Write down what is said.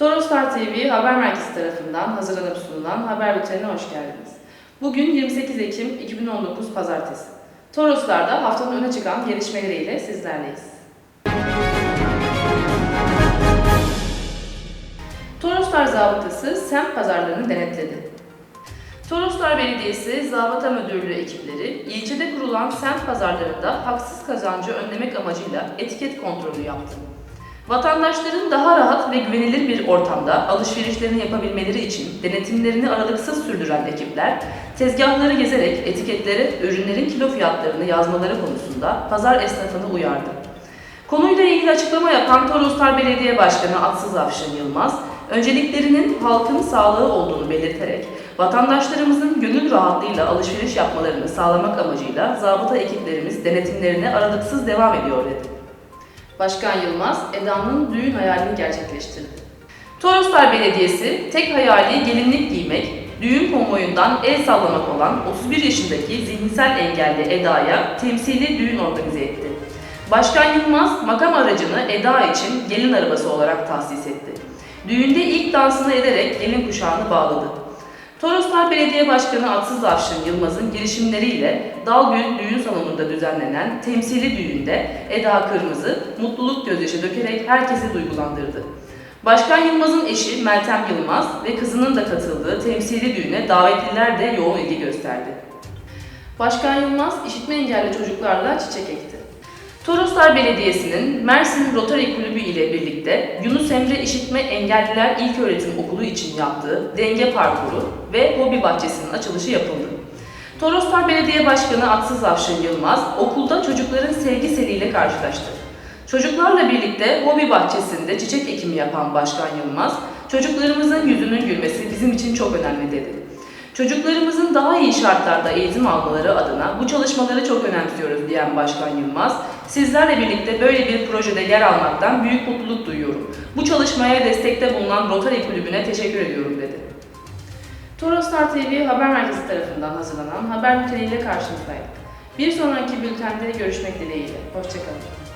TV Haber Merkezi tarafından hazırlanıp sunulan haber bültenine hoş geldiniz. Bugün 28 Ekim 2019 Pazartesi. Toroslar'da haftanın öne çıkan gelişmeleriyle sizlerleyiz. Toroslar Zabıtası semt pazarlarını denetledi. Toroslar Belediyesi Zabıta Müdürlüğü ekipleri ilçede kurulan semt pazarlarında haksız kazancı önlemek amacıyla etiket kontrolü yaptı. Vatandaşların daha rahat ve güvenilir bir ortamda alışverişlerini yapabilmeleri için denetimlerini aralıksız sürdüren ekipler, tezgahları gezerek etiketlere ürünlerin kilo fiyatlarını yazmaları konusunda pazar esnafını uyardı. Konuyla ilgili açıklama yapan Toroslar Belediye Başkanı Atsız Afşin Yılmaz, önceliklerinin halkın sağlığı olduğunu belirterek, vatandaşlarımızın gönül rahatlığıyla alışveriş yapmalarını sağlamak amacıyla zabıta ekiplerimiz denetimlerine aralıksız devam ediyor dedi. Başkan Yılmaz, Eda'nın düğün hayalini gerçekleştirdi. Toroslar Belediyesi tek hayali gelinlik giymek, düğün konvoyundan el sallamak olan 31 yaşındaki zihinsel engelli Eda'ya temsili düğün organize etti. Başkan Yılmaz makam aracını Eda için gelin arabası olarak tahsis etti. Düğünde ilk dansını ederek gelin kuşağını bağladı. Toroslar Belediye Başkanı Atsız Avşin Yılmaz'ın girişimleriyle Dalgül Düğün Salonu'nda düzenlenen temsili düğünde Eda Kırmızı mutluluk gözyaşı dökerek herkesi duygulandırdı. Başkan Yılmaz'ın eşi Meltem Yılmaz ve kızının da katıldığı temsili düğüne davetliler de yoğun ilgi gösterdi. Başkan Yılmaz işitme engelli çocuklarla çiçek ekti. Toroslar Belediyesi'nin Mersin Rotary Kulübü ile birlikte Yunus Emre İşitme Engelliler İlköğretim Okulu için yaptığı denge parkuru ve hobi bahçesinin açılışı yapıldı. Toroslar Belediye Başkanı Atsız Avşin Yılmaz okulda çocukların sevgi seliyle karşılaştı. Çocuklarla birlikte hobi bahçesinde çiçek ekimi yapan Başkan Yılmaz, çocuklarımızın yüzünün gülmesi bizim için çok önemli dedi. Çocuklarımızın daha iyi şartlarda eğitim almaları adına bu çalışmaları çok önemsiyoruz diyen Başkan Yılmaz, sizlerle birlikte böyle bir projede yer almaktan büyük mutluluk duyuyorum. Bu çalışmaya destekte bulunan Rotary Kulübü'ne teşekkür ediyorum dedi. Toroslar TV Haber Merkezi tarafından hazırlanan haber bülteniyle karşınızdaydık. Bir sonraki bültende görüşmek dileğiyle. Hoşçakalın.